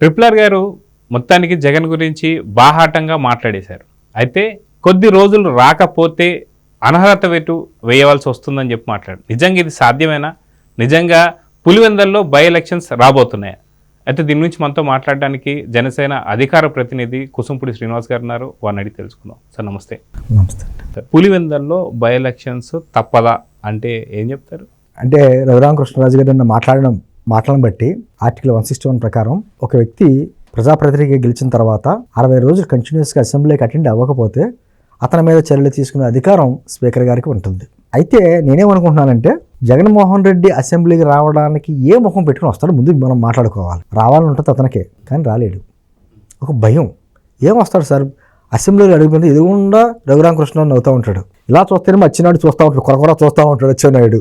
ట్రిప్లర్ గారు మొత్తానికి జగన్ గురించి బాహాటంగా మాట్లాడేశారు. అయితే కొద్ది రోజులు రాకపోతే అనర్హత వెటు వేయవలసి వస్తుందని చెప్పి మాట్లాడు నిజంగా ఇది సాధ్యమేనా? నిజంగా పులివెందల్లో బై ఎలక్షన్స్ రాబోతున్నాయా? అయితే దీని నుంచి మనతో మాట్లాడడానికి జనసేన అధికార ప్రతినిధి కుసుంపుడి శ్రీనివాస్ గారు ఉన్నారు. వారిని అడిగి తెలుసుకుందాం. సార్ నమస్తే. నమస్తే. పులివెందల్లో బై ఎలక్షన్స్ తప్పదా? అంటే ఏం చెప్తారు? అంటే రఘురామకృష్ణరాజు గారు నిన్న మాట్లాడడం మాటలను బట్టి ఆర్టికల్ వన్ సిక్స్టీ వన్ ప్రకారం ఒక వ్యక్తి ప్రజాప్రతినిధిగా గెలిచిన తర్వాత అరవై రోజులు కంటిన్యూస్గా అసెంబ్లీకి అటెండ్ అవ్వకపోతే అతని మీద చర్యలు తీసుకునే అధికారం స్పీకర్ గారికి ఉంటుంది. అయితే నేనేమనుకుంటున్నానంటే జగన్మోహన్ రెడ్డి అసెంబ్లీకి రావడానికి ఏ ముఖం పెట్టుకుని వస్తాడో ముందు మనం మాట్లాడుకోవాలి. రావాలని ఉంటుంది అతనికే కానీ రాలేడు. ఒక భయం. ఏం వస్తాడు సార్? అసెంబ్లీలో అడిగిపోతే ఎదుగుండా రఘురామకృష్ణ నవ్వుతూ ఉంటాడు. ఇలా చూస్తేనే వచ్చినాడు చూస్తూ ఉంటాడు కొరకొర చూస్తూ ఉంటాడు అచ్చెన్నాయుడు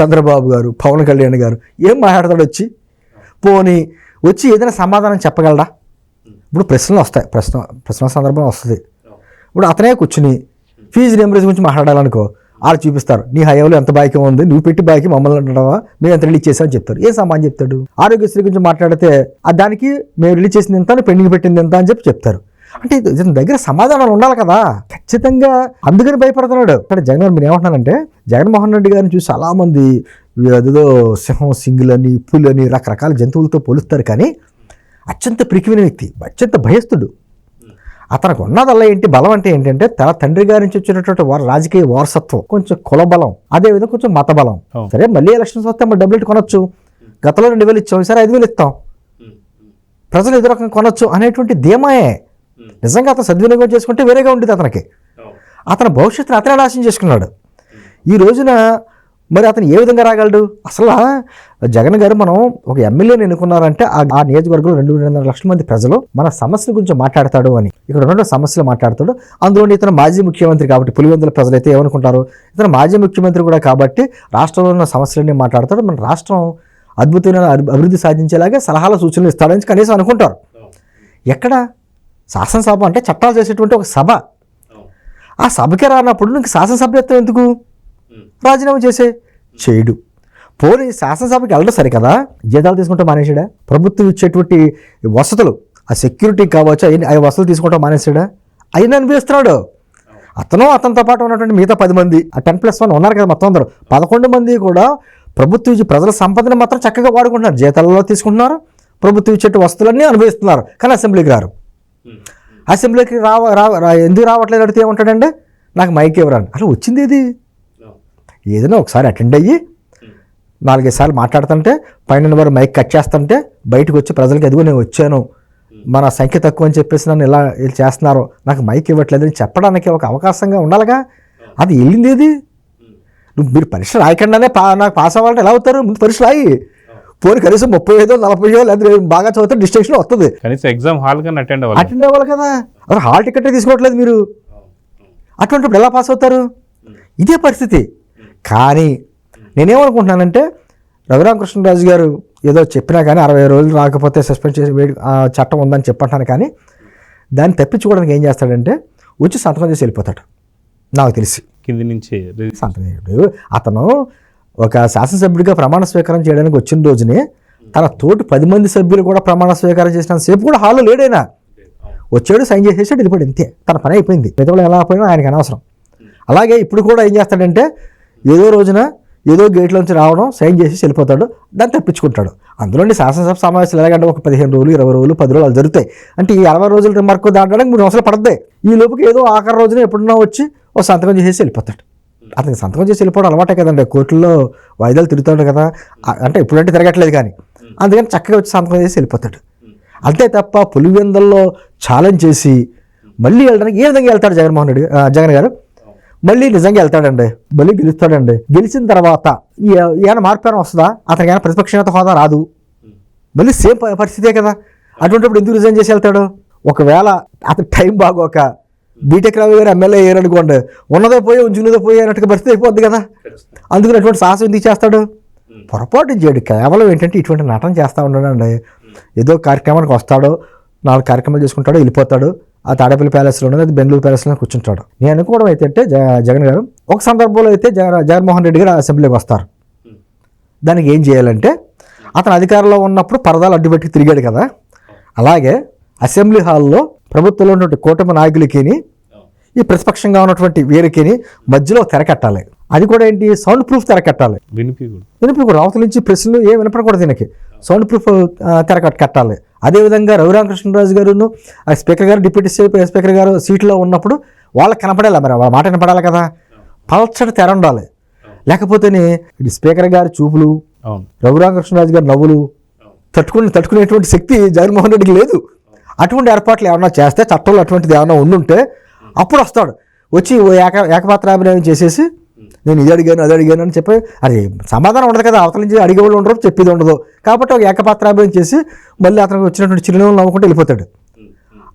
చంద్రబాబు గారు పవన్ కళ్యాణ్ గారు ఏం మాట్లాడతాడు వచ్చి? పోని వచ్చి ఏదైనా సమాధానం చెప్పగలడా? ఇప్పుడు ప్రశ్నలు వస్తాయి. ప్రశ్న ప్రశ్న సందర్భం వస్తుంది. ఇప్పుడు అతనే కూర్చుని ఫీజు నెంబర్స్ గురించి మాట్లాడాలనుకో వాళ్ళు చూపిస్తారు నీ హయాంలో ఎంత బాక్యం ఉంది? నువ్వు పెట్టి బాక్యం మమ్మల్ని అంటున్నావా? మేము ఎంత రిలీజ్ చేసామని చెప్తారు. ఏం సమాధానం చెప్తాడు? ఆరోగ్యశ్రీ గురించి మాట్లాడితే దానికి మేము రిలీజ్ చేసింది ఎంత? పెండింగ్ పెట్టింది ఎంత? అని చెప్పి చెప్తారు. అంటే ఇది- ఇతని దగ్గర సమాధానాలు ఉండాలి కదా. ఖచ్చితంగా అందుకని భయపడుతున్నాడు. ఇక్కడ జగన్ మీరు ఏమంటున్నారంటే జగన్మోహన్ రెడ్డి గారిని చూసి చాలా మంది ఏదో సింహం సింగులని పులని రకరకాల జంతువులతో పోలుస్తారు కానీ అత్యంత ప్రికిమైన వ్యక్తి అత్యంత భయస్థుడు. అతనికి ఉన్నదల్లా ఏంటి బలం అంటే ఏంటంటే తన తండ్రి గారి నుంచి వచ్చినటువంటి వార రాజకీయ వారసత్వం కొంచెం కుల బలం అదేవిధంగా కొంచెం మత బలం. సరే మళ్ళీ ఎలక్షన్స్ వస్తే మనం డబ్బులు కొనొచ్చు. గతంలో రెండు వేలు ఇచ్చాం ఈసారి ఐదు వేలు ఇస్తాం. ప్రజలు ఎదురు రకంగా కొనొచ్చు అనేటువంటి ధీమాయే. నిజంగా అతను సద్వినియోగం చేసుకుంటే వేరేగా ఉండేది అతనికి. అతని భవిష్యత్తును అతనే నాశనం చేసుకున్నాడు. ఈ రోజున మరి అతను ఏ విధంగా రాగలడు? అసలు జగన్ గారు మనం ఒక ఎమ్మెల్యేని ఎన్నుకున్నారంటే ఆ నియోజకవర్గంలో రెండు రెండున్నర లక్షల మంది ప్రజలు మన సమస్యల గురించి మాట్లాడతాడు అని. ఇక్కడ ఉన్న సమస్యలు మాట్లాడతాడు. అందులో ఇతను మాజీ ముఖ్యమంత్రి కాబట్టి పులివెందుల ప్రజలైతే ఏమనుకుంటారు? ఇతను మాజీ ముఖ్యమంత్రి కూడా కాబట్టి రాష్ట్రంలో ఉన్న సమస్యలన్నీ మాట్లాడతాడు. మన రాష్ట్రం అద్భుతమైన అభి- అభివృద్ధి సాధించేలాగా సలహాలు సూచనలు ఇస్తాడని కనీసం అనుకుంటారు. ఎక్కడ? శాసనసభ అంటే చట్టాలు చేసేటువంటి ఒక సభ. ఆ సభకి రానప్పుడు నీకు శాసనసభ్యత్వం ఎందుకు? రాజీనామా చేసే? చేయడు పోనీ శాసనసభకి వెళ్ళడం సరే కదా జీతాలు తీసుకుంటే మానేసాడా ప్రభుత్వం ఇచ్చేటువంటి వసతులు ఆ సెక్యూరిటీ కావచ్చు అవన్నీ ఆ వసతులు తీసుకుంటాం మానేసాడా అయినా అనిపిస్తున్నాడు అతను అతనితో పాటు ఉన్నటువంటి మిగతా పది మంది ఆ టెన్ ప్లస్ వన్ ఉన్నారు కదా మొత్తం అందరూ. పదకొండు మంది కూడా ప్రభుత్వం ఇచ్చే ప్రజల సంపదని మాత్రం చక్కగా వాడుకుంటున్నారు. జీతాలలో తీసుకుంటున్నారు ప్రభుత్వం ఇచ్చే వస్తువులన్నీ అనుభవిస్తున్నారు కానీ అసెంబ్లీకి రారు. అసెంబ్లీకి రావ రా- ఎందుకు రావట్లేదు అడిగితే ఏమంటాడండి? నాకు మైక్ ఇవ్వరండి అసలు వచ్చింది ఏది ఏదైనా ఒకసారి అటెండ్ అయ్యి నాలుగైదు సార్లు మాట్లాడుతుంటే పైన వారు మైక్ కట్ చేస్తుంటే బయటకు వచ్చి ప్రజలకు ఎదుగు నేను వచ్చాను. మన సంఖ్య తక్కువ అని చెప్పేసి నన్ను ఇలా చేస్తున్నారు. నాకు మైక్ ఇవ్వట్లేదని చెప్పడానికి ఒక అవకాశంగా ఉండాలిగా. అది వెళ్ళింది ఏది నువ్వు మీరు పరీక్ష రాయకుండానే పా నాకు పాస్ అవ్వాలంటే ఎలా అవుతారు? ముందు పరీక్ష రాయి. పోనీ కనీసం ముప్పై ఐదో నలభై లేదా బాగా చదివితే డిస్టింక్షన్ వస్తుంది. కనీసం ఎగ్జామ్ హాల్ కానీ అటెండ్ అవ్వాలి. అటెండ్ అవ్వాలి కదా. అసలు హాల్ టికెట్ తీసుకోవట్లేదు మీరు? అటువంటిప్పుడు ఎలా పాస్ అవుతారు? ఇదే పరిస్థితి. కానీ నేనేమనుకుంటున్నానంటే రఘురామకృష్ణరాజు గారు ఏదో చెప్పినా కానీ అరవై రోజులు రాకపోతే సస్పెండ్ చేసి వేడి చట్టం ఉందని చెప్పంటాను కానీ దాన్ని తప్పించుకోవడానికి ఏం చేస్తాడంటే వచ్చి సంతకం చేసి వెళ్ళిపోతాడు. నాకు తెలిసి. కింది నుంచి సంతకం అతను ఒక శాసనసభ్యుడిగా ప్రమాణ స్వీకారం చేయడానికి వచ్చిన రోజునే తన తోటి పది మంది సభ్యులు కూడా ప్రమాణ స్వీకారం చేసిన సేపు కూడా హాల్లో లేడైనా? వచ్చాడు సైన్ చేసేసాడు వెళ్ళిపోయాడు ఇంతే తన పని అయిపోయింది. మిగతా ఎలా పోయినా ఆయనకి అనవసరం. అలాగే ఇప్పుడు కూడా ఏం చేస్తాడంటే ఏదో రోజున ఏదో గేట్లోంచి రావడం సైన్ చేసి వెళ్ళిపోతాడు దాన్ని తప్పించుకుంటాడు. అందులోని శాసనసభ సమావేశాలు ఎలాగంటే ఒక పదిహేను రోజులు ఇరవై రోజులు పది రోజులు జరుగుతాయి. అంటే ఈ అరవై రోజుల రిమార్క్ దాటడానికి మూడు సంవత్సరాలు పడతాయి ఈ లోపుకి ఏదో ఆఖరి రోజున ఎప్పుడున్నా వచ్చి ఓ సంతకం చేసేసి వెళ్ళిపోతాడు. అతనికి సంతకం చేసి వెళ్ళిపోవడం అలవాటే కదండి. కోర్టుల్లో వాయిదాలు తిరుగుతాడు కదా. అంటే ఇప్పుడంటే తిరగట్లేదు కానీ. అందుకని చక్కగా వచ్చి సంతకం చేసి వెళ్ళిపోతాడు. అంతే తప్ప పులివెందల్లో ఛాలెంజ్ చేసి మళ్ళీ వెళ్ళడానికి ఏ విధంగా వెళ్తాడు జగన్మోహన్ రెడ్డి జగన్ గారు? మళ్ళీ నిజంగా వెళ్తాడండి. మళ్ళీ గెలుస్తాడండి. గెలిచిన తర్వాత ఏమైనా మార్పు ఏమైనా వస్తుందా? అతనికి ఏమైనా ప్రతిపక్ష హోదా రాదు. మళ్ళీ సేమ్ ప- పరిస్థితే కదా. అటువంటిప్పుడు ఎందుకు రిజైన్ చేసి వెళ్తాడు? ఒకవేళ అతని టైం బాగోక బీటెక్ రవి గారు ఎమ్మెల్యే అయ్యారు అనుకోండి ఉన్నదే పోయి ఉంచుకున్నదే పోయి అన్నట్టుగా పరిస్థితి అయిపోద్ది కదా. అందుకని అటువంటి సాహసం ఎందుకు చేస్తాడు? పొరపాటు చేయడు. కేవలం ఏంటంటే ఇటువంటి నటన చేస్తూ ఉండడండి. ఏదో కార్యక్రమానికి వస్తాడో నాలుగు కార్యక్రమాలు చేసుకుంటాడో వెళ్ళిపోతాడు ఆ తాడేపల్లి ప్యాలెస్లో ఉన్నది అది బెంగళూరు ప్యాలెస్లో కూర్చుంటాడు. నేను అనుకోవడం అయితే అంటే జగన్ గారు ఒక సందర్భంలో అయితే జగన్ జగన్మోహన్ రెడ్డి గారు అసెంబ్లీకి వస్తారు. దానికి ఏం చేయాలంటే అతను అధికారంలో ఉన్నప్పుడు పరదాలు అడ్డుపెట్టి తిరిగాడు కదా. అలాగే అసెంబ్లీ హాల్లో ప్రభుత్వంలో ఉన్నటువంటి కూటమి నాయకులకిని ఈ ప్రతిపక్షంగా ఉన్నటువంటి వీరికిని మధ్యలో తెరకట్టాలి. అది కూడా ఏంటి? సౌండ్ ప్రూఫ్ తెరకట్టాలి. వినిపి కూడా వినిపి కూడా అవతల నుంచి ప్రశ్నలు ఏం వినపడకూడదు దీనికి. సౌండ్ ప్రూఫ్ తెర కట్- కట్టాలి అదేవిధంగా రఘురామకృష్ణరాజు గారును ఆ స్పీకర్ గారు డిప్యూటీ స్పీ- స్పీకర్ గారు సీట్లో ఉన్నప్పుడు వాళ్ళకి కనపడాలి మరి వాళ్ళ మాట వినపడాలి కదా. పల్చటి తెర ఉండాలి. లేకపోతేనే స్పీకర్ గారి చూపులు రఘురామకృష్ణరాజు గారి నవ్వులు తట్టుకుని తట్టుకునేటువంటి శక్తి జగన్మోహన్ రెడ్డికి లేదు. అటువంటి ఏర్పాట్లు ఏమన్నా చేస్తే చట్టంలో అటువంటిది ఏమన్నా ఉండుంటే అప్పుడు వస్తాడు వచ్చి ఓ ఏక ఏకపాత్రాభినయం చేసేసి నేను ఇది అడిగాను అది అడిగాను అని చెప్పి అది సమాధానం ఉండదు కదా అవతల నుంచి అడిగేవాళ్ళు ఉండరు చెప్పేది ఉండదు. కాబట్టి ఒక ఏకపాత్రాభినయం చేసి మళ్ళీ అతనికి వచ్చినటువంటి చిరునవ్వులు నవ్వుకుంటూ వెళ్ళిపోతాడు.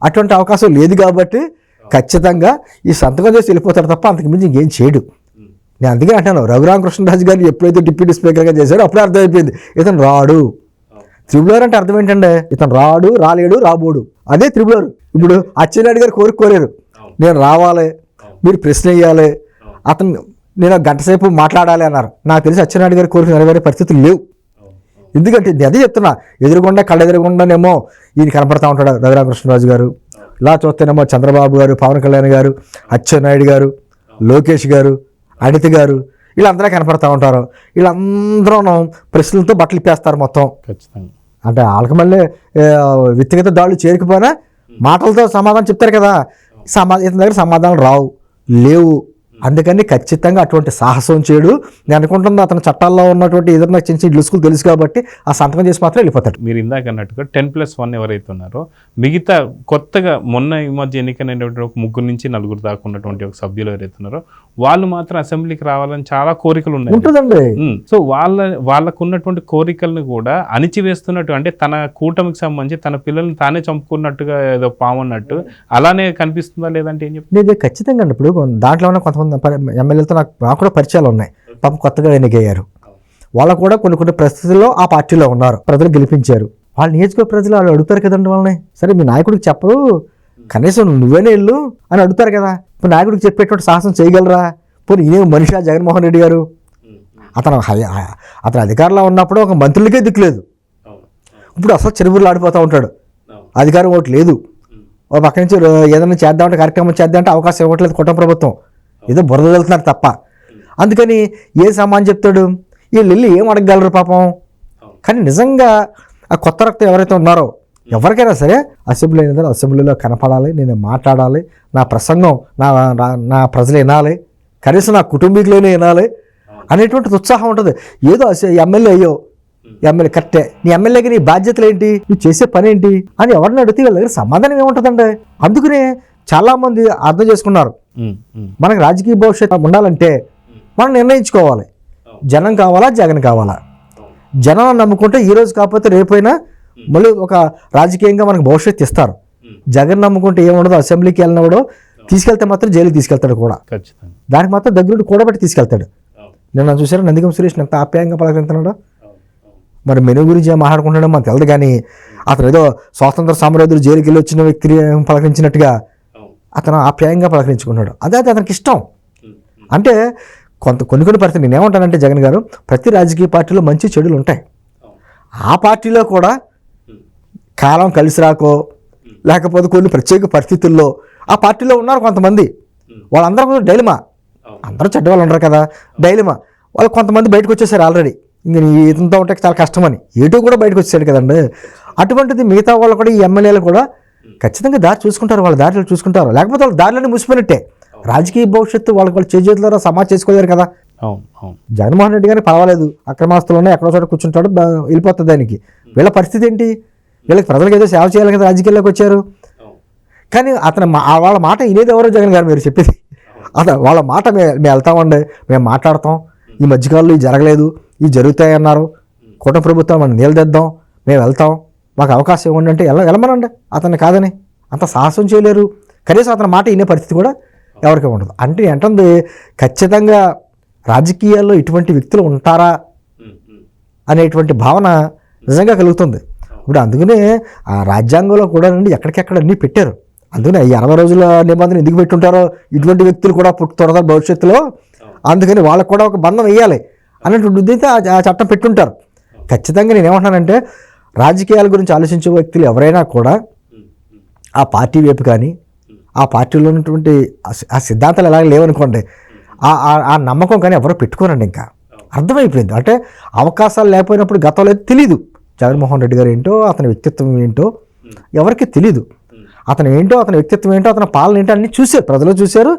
అటువంటి అవకాశం లేదు కాబట్టి ఖచ్చితంగా ఈ సంతకం చేసి వెళ్ళిపోతాడు తప్ప అంతకు మించి ఇంకేం చేయడు. నేను అందుకే అంటాను రఘురామకృష్ణరాజు గారిని ఎప్పుడైతే డిప్యూటీ స్పీకర్గా చేశారో అప్పుడే అర్థమైపోయింది ఇతను రాడు. త్రిబులర్ అంటే అర్థం ఏంటంటే ఇతను రాడు రాలేడు రాబోడు. అదే త్రిబులర్. ఇప్పుడు అచ్చెన్నాయుడు గారు కోరిక నేను రావాలి మీరు ప్రశ్న వేయాలి. అతను నేను గంట సేపు మాట్లాడాలి అన్నారు. నాకు తెలిసి అచ్చెన్నాయుడు గారి కోరిక నెరవేరే పరిస్థితులు లేవు. ఎందుకంటే అదే చెప్తున్నా ఎదురుగుండా కళ్ళ ఎదురుగుండానేమో ఈయన కనపడతా ఉంటాడు రఘురామకృష్ణరాజు గారు. ఇలా చూస్తేనేమో చంద్రబాబు గారు పవన్ కళ్యాణ్ గారు అచ్చెన్నాయుడు గారు లోకేష్ గారు అనిత గారు వీళ్ళందరూ కనపడతా ఉంటారు. వీళ్ళందరూ ప్రశ్నలతో బట్టలు ఇప్పేస్తారు మొత్తం. అంటే వాళ్ళకి మళ్ళీ వ్యక్తిగత దాడులు చేరుకుపోయినా మాటలతో సమాధానం చెప్తారు కదా. సమా ఇతని దగ్గర సమాధానం రావు లేవు. అందుకని ఖచ్చితంగా అటువంటి సాహసం చేయడు నేను అనుకుంటుంది అతని చట్టాల్లో ఉన్నటువంటి ఏదైనా చిన్న చిన్న లుసుకులు తెలుసు కాబట్టి ఆ సంతకం చేసి మాత్రం వెళ్ళిపోతాడు. మీరు ఇందాక అన్నట్టుగా టెన్ ప్లస్ వన్ ఎవరైతే ఉన్నారో మిగతా కొత్తగా మొన్న ఈ మధ్య ఎన్నికైనటువంటి ఒక ముగ్గురు నుంచి నలుగురు దాకా ఉన్నటువంటి ఒక సభ్యులు ఎవరైతే ఉన్నారో వాళ్ళు మాత్రం అసెంబ్లీకి రావాలని చాలా కోరికలు ఉన్నాయి. ఉంటుందండి. సో వాళ్ళ వాళ్ళకు ఉన్నటువంటి కోరికలను కూడా అణిచివేస్తున్నట్టు అంటే తన కూటమికి సంబంధించి తన పిల్లల్ని తానే చంపుకున్నట్టుగా ఏదో పాము అన్నట్టు అలానే కనిపిస్తుందా లేదంటే ఏం చెప్తారు నేను ఖచ్చితంగా ఇప్పుడు దాంట్లో ఉన్న కొంతమంది పరి- ఎమ్మెల్యేలతో నాకు నాకు కూడా పరిచయాలు ఉన్నాయి. పాప కొత్తగా ఎన్నికయ్యారు. వాళ్ళు కూడా కొన్ని కొన్ని పరిస్థితుల్లో ఆ పార్టీలో ఉన్నారు. ప్రజలు గెలిపించారు. వాళ్ళ నియోజకవర్గ ప్రజలు వాళ్ళు అడుగుతారు కదండి వాళ్ళని. సరే మీ నాయకుడికి చెప్పరు. కనీసం నువ్వేనే వెళ్ళు అని అడుగుతారు కదా. ఇప్పుడు నాయకుడికి చెప్పేటువంటి సాహసం చేయగలరా? పోనీ ఈయన మనిషా జగన్మోహన్ రెడ్డి గారు. అతను అతను అధికారంలో ఉన్నప్పుడు ఒక మంత్రులకే దిక్కులేదు. ఇప్పుడు అసలు చెరువులు ఆడిపోతూ ఉంటాడు. అధికారం ఒకటి లేదు. ఓ పక్క నుంచి ఏదైనా చేద్దామంటే కార్యక్రమం చేద్దామంటే అవకాశం ఇవ్వట్లేదు కుటుంబ ప్రభుత్వం. ఏదో బురద వెళ్తున్నారు తప్ప. అందుకని ఏ సామాన్ చెప్తాడు? వీళ్ళు వెళ్ళి ఏం అడగగలరు పాపం? కానీ నిజంగా ఆ కొత్త రక్తం ఎవరైతే ఉన్నారో ఎవరికైనా సరే అసెంబ్లీ అయిన అసెంబ్లీలో కనపడాలి నేను మాట్లాడాలి నా ప్రసంగం నా నా- నా ప్రజలు వినాలి కనీసం నా కుటుంబీకులైనా వినాలి అనేటువంటి ఉత్సాహం ఉంటుంది. ఏదో ఎమ్మెల్యే అయ్యో ఎమ్మెల్యే కరెక్టే. నీ ఎమ్మెల్యేకి నీ బాధ్యతలు ఏంటి? నువ్వు చేసే పని ఏంటి? అని ఎవరిని అడిగితే వీళ్ళ దగ్గర సమాధానం ఏముంటుందండి? అందుకనే చాలామంది అర్థం చేసుకున్నారు. మనకు రాజకీయ భవిష్యత్తు ఉండాలంటే మనం నిర్ణయించుకోవాలి. జనం కావాలా జగన్ కావాలా? జనం నమ్ముకుంటే ఈ రోజు కాకపోతే రేపైనా మళ్ళీ ఒక రాజకీయంగా మనకు భవిష్యత్తు ఇస్తారు. జగన్ నమ్ముకుంటే ఏముండదు అసెంబ్లీకి వెళ్ళినప్పుడు తీసుకెళ్తే మాత్రం జైలుకి తీసుకెళ్తాడు కూడా. దానికి మాత్రం దగ్గరుండి కూడబెట్టి తీసుకెళ్తాడు. నిన్న చూసారా నందిగం సురేష్ ఎంత ఆప్యాయంగా పలకరింటున్నాడు మరి మెను గురించి ఏం మాట్లాడుకుంటాడో మనకు తెలియదు కానీ అతను ఏదో స్వాతంత్ర సమరయోధులు జైలుకి వెళ్ళి వచ్చిన వ్యక్తిని పలకరించినట్టుగా అతను ఆప్యాయంగా పలకరించుకున్నాడు అదే అది అతనికి ఇష్టం. అంటే కొంత కొన్ని కొన్ని పరిస్థితి నేను ఏమంటానంటే జగన్ గారు ప్రతి రాజకీయ పార్టీలో మంచి చెడులు ఉంటాయి. ఆ పార్టీలో కూడా కాలం కలిసి రాకో లేకపోతే కొన్ని ప్రత్యేక పరిస్థితుల్లో ఆ పార్టీలో ఉన్నారు కొంతమంది. వాళ్ళందరూ కూడా డైలమా? అందరూ చెడ్డ వాళ్ళు ఉండరు కదా. డైలమా? వాళ్ళు కొంతమంది బయటకు వచ్చేసారు ఆల్రెడీ. ఇంక నీ ఉంటే చాలా కష్టమని. ఏటో కూడా బయటకు వచ్చేసాడు కదండి. అటువంటిది మిగతా వాళ్ళు కూడా ఈ ఎమ్మెల్యేలు కూడా ఖచ్చితంగా దారి చూసుకుంటారు వాళ్ళ దారిలో చూసుకుంటారు. లేకపోతే వాళ్ళ దారిలోనే మూసిపోయినట్టే. రాజకీయ భవిష్యత్తు వాళ్ళకి వాళ్ళు చేతుల సమాజ్ చేసుకోలేరు కదా. జగన్మోహన్ రెడ్డి గారికి పర్వాలేదు. అక్రమాస్తులోనే ఎక్కడో చోట కూర్చుంటాడు వెళ్ళిపోతుంది దానికి. వీళ్ళ పరిస్థితి ఏంటి? వీళ్ళకి ప్రజలకు ఏదో సేవ చేయాలి కదా రాజకీయాల్లోకి వచ్చారు. కానీ అతను వాళ్ళ మాట వినేది ఎవరో జగన్ గారు మీరు చెప్పేది. అతను వాళ్ళ మాట మే మేము వెళ్తామండి మేము మాట్లాడతాం. ఈ మధ్యకాలంలో ఇది జరగలేదు ఇవి జరుగుతాయి అన్నారు కూటమి ప్రభుత్వం మనం నిలదీద్దాం మేము వెళ్తాం. మాకు అవకాశం ఇవ్వండి అంటే ఎలా వెళ్ళమనండి అతన్ని కాదని అంత సాహసం చేయలేరు. కనీసం అతని మాట వినే పరిస్థితి కూడా ఎవరికి ఉండదు. అంటే ఏంటంది ఖచ్చితంగా రాజకీయాల్లో ఇటువంటి వ్యక్తులు ఉంటారా అనేటువంటి భావన నిజంగా కలుగుతుంది. ఇప్పుడు అందుకనే ఆ రాజ్యాంగంలో కూడా నుండి ఎక్కడికెక్కడ అన్నీ పెట్టారు. అందుకనే ఈ అరవై రోజుల నిబంధన ఎందుకు పెట్టుంటారో ఇటువంటి వ్యక్తులు కూడా పుట్టుతారు భవిష్యత్తులో అందుకని వాళ్ళకు కూడా ఒక బంధం వేయాలి అనేటువంటి ఉద్దేశం ఆ ఆ చట్టం పెట్టుంటారు. ఖచ్చితంగా నేను ఏమంటున్నానంటే రాజకీయాల గురించి ఆలోచించే వ్యక్తులు ఎవరైనా కూడా ఆ పార్టీ వైపు కానీ ఆ పార్టీలో ఉన్నటువంటి ఆ సిద్ధాంతాలు ఎలాగ లేవనుకోండి ఆ- ఆ- నమ్మకం కానీ ఎవరో పెట్టుకోనండి ఇంకా. అర్థమైపోయింది. అంటే అవకాశాలు లేకపోయినప్పుడు గతంలో అయితే జగన్మోహన్ రెడ్డి గారు ఏంటో అతని వ్యక్తిత్వం ఏంటో ఎవరికి తెలీదు. అతను ఏంటో అతని వ్యక్తిత్వం ఏంటో అతని పాలన ఏంటో అన్ని చూశారు. ప్రజలు చూశారు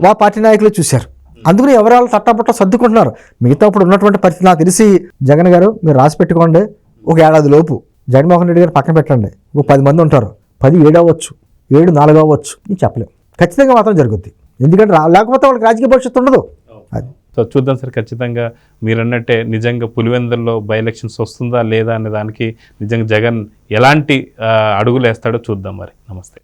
వా పార్టీ నాయకులు చూశారు. అందుకని ఎవరాలు తట్టపట్ట సర్దుకుంటున్నారు. మిగతా ఇప్పుడు ఉన్నటువంటి పరిస్థితి నాకు తెలిసి జగన్ గారు మీరు రాసి పెట్టుకోండి. ఒక ఏడాది లోపు జగన్మోహన్ రెడ్డి గారు పక్కన పెట్టండి. ఒక పది మంది ఉంటారు. పది ఏడు అవ్వచ్చు. ఏడు నాలుగు అవ్వచ్చు ఇది చెప్పలేం. ఖచ్చితంగా మాత్రం జరుగుద్ది. ఎందుకంటే లేకపోతే వాళ్ళకి రాజకీయ భవిష్యత్తు ఉండదు. అది. సో చూద్దాం సార్ ఖచ్చితంగా మీరు అన్నట్టే నిజంగా పులివెందుల్లో బై ఎలక్షన్స్ వస్తుందా లేదా అనే దానికి నిజంగా జగన్ ఎలాంటి అడుగులు వేస్తాడో చూద్దాం మరి. నమస్తే.